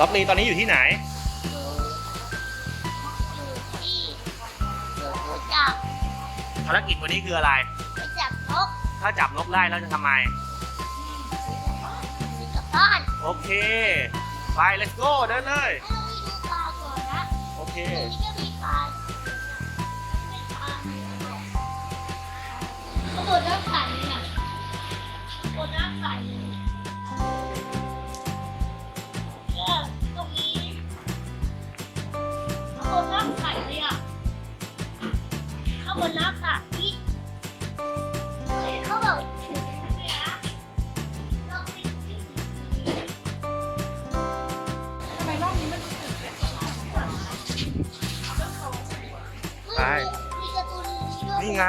ล็อกลีตอนนี้อยู่ที่ไหน อยู่อยู่ที่อยู่จับภารกิจวันนี้คืออะไร ไปจับนกถ้าจับนกได้แล้วจะทำไมที่กลับบ้านโอเค ไป let's go เดินเลย ให้เราไปดูปลาก่อนนะโอเคนี่ก็มีปลาเป็นปลาเขาบนน้ำใสน่ะบนน้ำใสเนี่ย นน้ำใสเขาบอกถึงเนี่ยนะเราไปที่ทำไมรอบนี้มันรู้สึกแบบไป มีการ์ตูนด้วยนี่ไง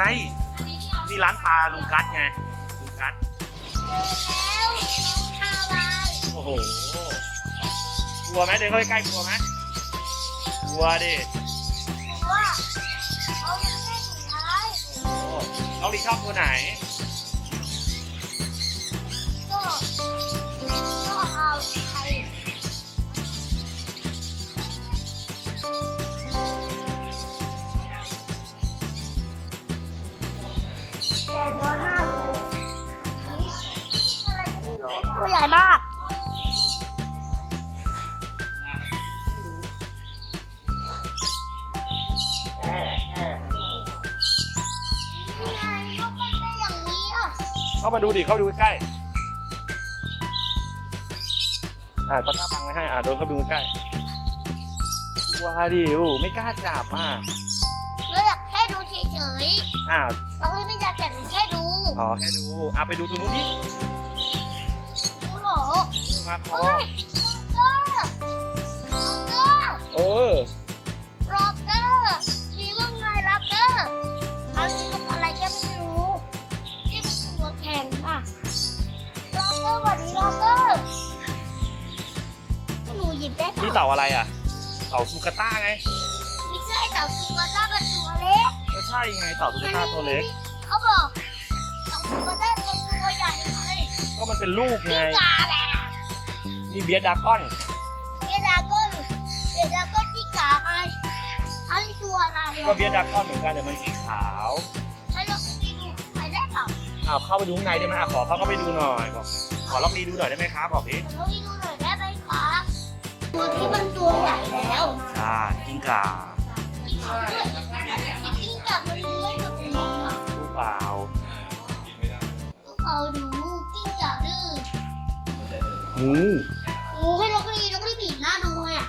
นี่ร้านปลาลุงกัสไงลุงกัสแล้วฮาวายโอ้โหกลัวไหมเดินเข้าไปใกล้กลัวไหมกลัวดิ น้องลีชอบตัวไหนามาดูดิเข้าไปดูใกล้อ่าตอนหน้าฟังไว้ให้อ่าโดนเข้าไปดูใกล้กลัวดิโอ้ไม่กล้าจับอะเราอยากแค่ดูเฉยอ้าวๆเราไม่อยากแค่ดูแค่ดูขอแค่ดูอะไปดูตรงนู้นดิดูเหรอมาพอเฮ้ยโรเตอร์โรเตอร์เออ เตอร์สวัสดีโรเตอร์หนูหยิบได้เปนี่ล่าเต่าอะไรอะ เต่าซูกาต้าไงไม่ใช่แต่ตัวต้าเป็นตัวเล็กก็ใช่ไงเต่าซูกาต้าตัวเล็ก เขาบอกแต่ตัวต้าเป็นตัวใหญ่เลยก็มันเป็นลูกไงกิ้งก่าแหละนี่เบียร์ดากอนเอดาก้นเอดาก้นที่กาไงอันนี้ตัวอะไรก็อะเบียร์ดากอนเหมือนกันแต่มันสีขาวให้เราไปดูไปได้เปล่า อ้าวเข้าไปดูข้างในได้ไหมอะขอเขาเข้าไปดูหน่อยบอก ขอล็อกดีดูหน่อยได้ไหมครับบอกดิเราไปดูหน่อยได้ไหมคะตัวที่มันตัวใหญ่แล้วใช่กิ้งก่ากิ้งก่ามันเลื้อยกับหนูอะดูเปล่าเอาดูกิ้งก่าดื้องูโอ้ให้เราก็ดีเราก็ได้บีบหน้าดูไงอะ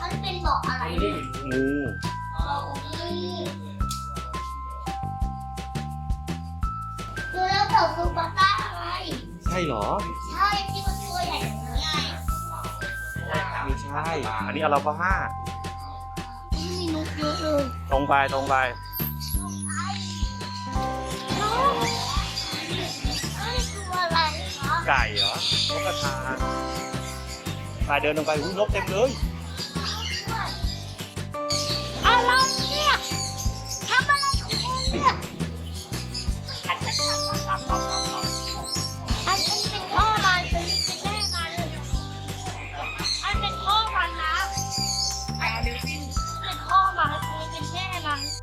อันเป็นเบาะอะไรเนี่ยงูเบาะนี่ดูแล้วเต่าซูปาต้าอะไร ใช่เหรอ ใช่ที่มันตัวใหญ่อย่างนี้ไงไม่ใช่ อันนี้อาราบาห้ามีนกเยอะเลยตรงไปตรงไป น้องอันนี้ตัวอะไรคะไก่เหรอนกกระทาไปเดินลงไปอุ้ยนกเต็มเลย อะไรเนี่ยทำอะไรของคุณเนี่ย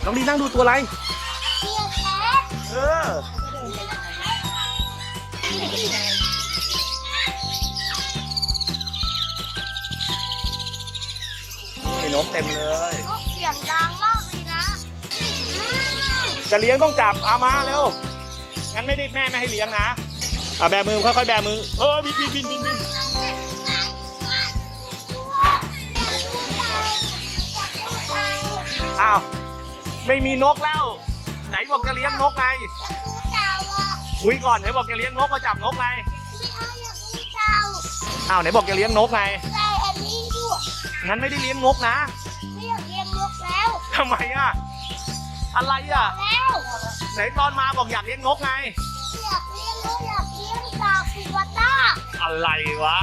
นน้องลีนั่งดูตัวอะไรเทียแคทเออนี่นกเต็มเลยนกเสียงดังมากเลยนะจะเลี้ยงต้องจับเอามาเร็ว งั้นไม่ได้แม่ไม่ให้เลี้ยงนะอะแบมือค่อยๆแบมือ เออบินบินบินบินบินอ้าว ไม่มีนกแล้ว ไหนบอกจะเลี้ยงนกไงเจ้าอะคุยก่อนไหนบอกจะเลี้ยงนกมาจับนกไงไม่เอาอย่างนี้เจ้าอ้าวไหนบอกจะเลี้ยงนกไงแต่อันนี้ด้วยงั้นไม่ได้เลี้ยงนกนะไม่อยากเลี้ยงนกแล้วทำไมอะอะไรอะแล้วไหนตอนมาบอกอยากเลี้ยงนกไงอยากเลี้ยงนกอยากเลี้ยงตาฟูวาต้าอะไรวะ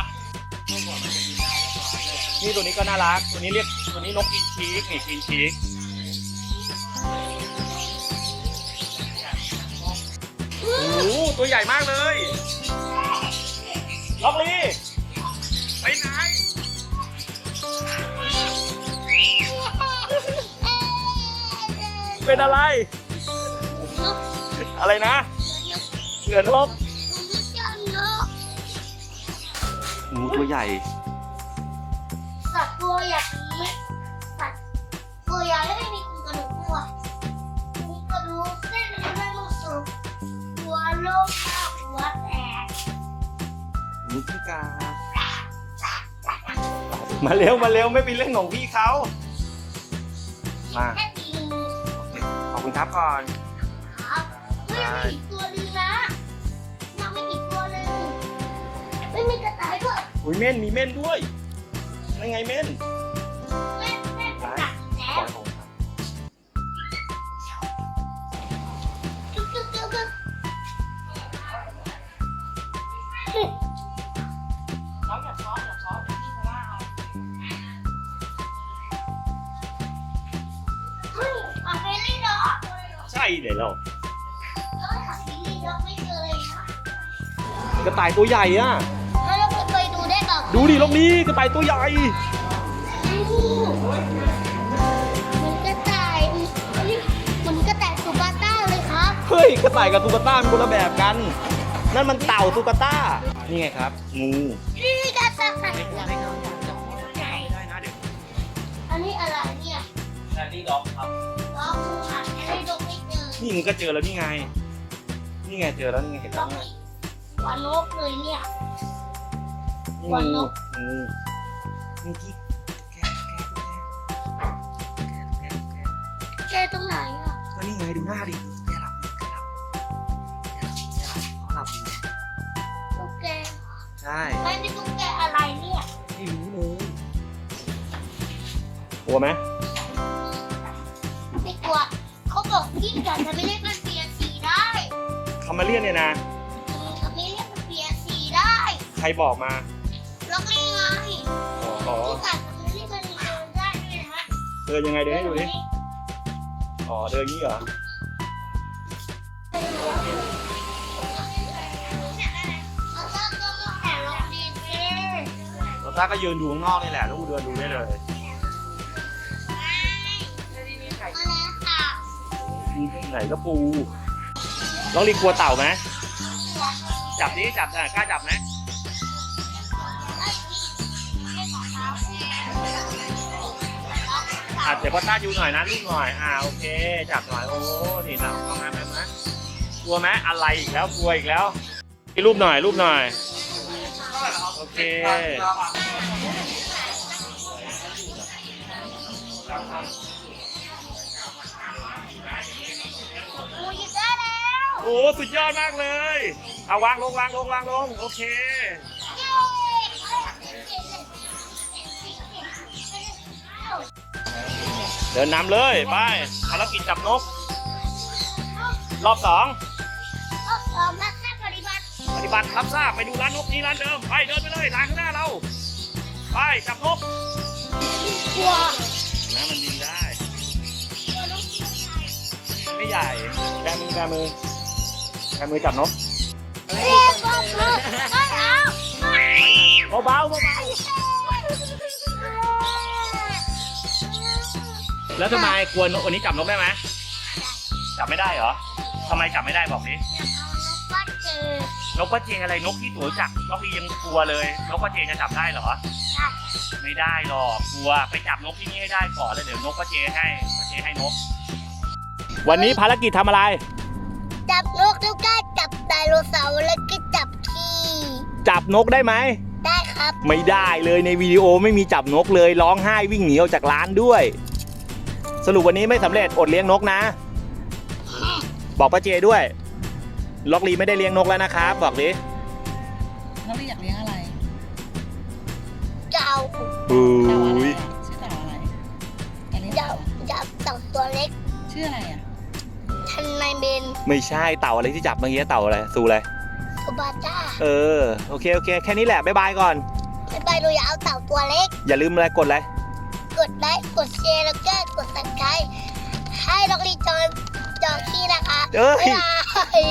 นี่ตัวนี้ก็น่ารัก ตัวนี้เรียกตัวนี้นกกินชีกนี่กินชีก โอ้โหตัวใหญ่มากเลยล็อกลีไปไหนเป็นอะไร อะไรนะเหลือนลบหมูตัวใหญ่ สัตว์ตัวใหญ่ งูพิกามาเร็วมาเร็วไม่เป็นเรื่องของพี่เขามาแค่ดีขอบคุณครับก่อนครับไม่มีอีกตัวหนึงนะยังไม่อีกตัวหนึงไม่มีกระต่ายด้วยอุ้ยเม่นมีเม่นด้วยนั่นไงเม่นแม่แม่กระต่ายแล้วจุ๊บจุ๊บจุ๊บ ใช่เลยเราเอออาเฟลี่ด็อกไม่เจอเลยนะกระต่ายตัวใหญ่อะแล้วเราไปดูได้แบบดูดิลกนี้กระต่ายตัวใหญ่มันกระต่ายเฮ้ยมันกระต่ายสุบาต้าเลยครับเฮ้ยกระต่ายกับตุ๊กตามันคนละแบบกัน นั่นมันเต่าตุ๊กตานี่ไงครับงูนี่กระต่ายได้นะเดี๋ยวอันนี้อะไรเนี่ยแซนดี้ด็อกครับ นี่มึงก็เจอแล้วนี่ไง นี่ไงเจอแล้วนี่ไงเห็นลแล้อวงไงหวานนกเลยเนี่ย นี่วันนงูก งูงูที่แกะแกะแกะแกะแกะแกตรงไหนอะก็นี่ไงดูหน้าดิแกหลับแกหลับแกหลับแกหลับเขาหลับอยู่ตุ๊กแกใช่ ไม่ใช่ตุ๊กแกอะไรเนี่ย ไม่รู้เลยกลัวไหมไม่ บอกที่กันจะไม่เรียกมันเปียสีได้คามาเลียนเนี่ยนะ จะไม่เรียกมันเปียสีได้ใครบอกมาแล้วก็ยังไงอ๋อที่กัดจะไม่เรียกมันเดินได้ด้วยนะฮะเดินยังไงเดินให้ดูดิ อ๋อ เดินอย่างนี้เหรอแล้วก็ก็มาแข่งรถดีเจแล้วต้าก็ยืนดูข้างนอกนี่แหละแล้วกูเดินดูได้เลย ไหนก็ปูน้องลีกลัวเต่าไหมจับนี้จับอะกล้าจับไหมอะเดี๋ยวพ่อต้าดูหน่อยนะลูกหน่อย อ่าโอเค จับหน่อย โอ้นี่เราทำงานแบบนะกลัวไหมอะไรอีกแล้วกลัวอีกแล้วรูปหน่อยรูปหน่อย โอเค โอ้สุดยอดมากเลย เอาวางลงวางลงวางลง โอเค เดินนำเลยไปภารกิจจับนก รอบสองปฏิบัติรับทราบไปดูร้านนกนี้ร้านเดิมไปเดินไปเลยร้านข้างหน้าเราไปจับนกวัวนะมันบินได้ ไม่ใหญ่แบมือแบมือ แบมือจับนกเบาๆเบาๆแล้วทำไมกลัวนกวันนี้จับนกได้ไหมจับไม่ได้เหรอทำไมจับไม่ได้บอกดินกป้าเจอะไรนกที่ตัวจักนกที่ยังกลัวเลยนกป้าเจจะจับได้เหรอไม่ได้หรอกกลัวไปจับนกที่นี่ให้ได้ก่อนแล้วเดี๋ยวนกป้าเจให้ป้าเจให้นก วันนี้ภารกิจทำอะไร จับนกแล้วก็จับไดโนเสาร์แล้วก็จับขี้จับนกได้ไหม ได้ครับ ไม่ได้เลยในวิดีโอไม่มีจับนกเลยร้องไห้วิ่งหนีออกจากร้านด้วย สรุปวันนี้ไม่สำเร็จอดเลี้ยงนกนะ บอกป้าเจด้วย ล็อกลีไม่ได้เลี้ยงนกแล้วนะครับ บอกดิน้องลี่อยากเลี้ยงอะไรจะเอาบุเต่าอะไรยอะชื่อเต่าอะไรอยากเลี้ยงจะเต่าจะเต่าตัวเล็กชื่ออะไรอะ ทันนายเบนไม่ใช่เต่าอะไรที่จับเมื่อกี้เต่าอะไรสูอะไรสุบาต้าเออโอเคโอเคแค่นี้แหละบ๊ายบายก่อนไปไปดูอย่าเอาเต่าตัวเล็ก อย่าลืมอะไรกดอะไรกดไลค์กดแชร์แล้วก็กดซับสไครต์ให้ดอกลีจอนจอขี้นะคะเอ้ย บ๊ายบาย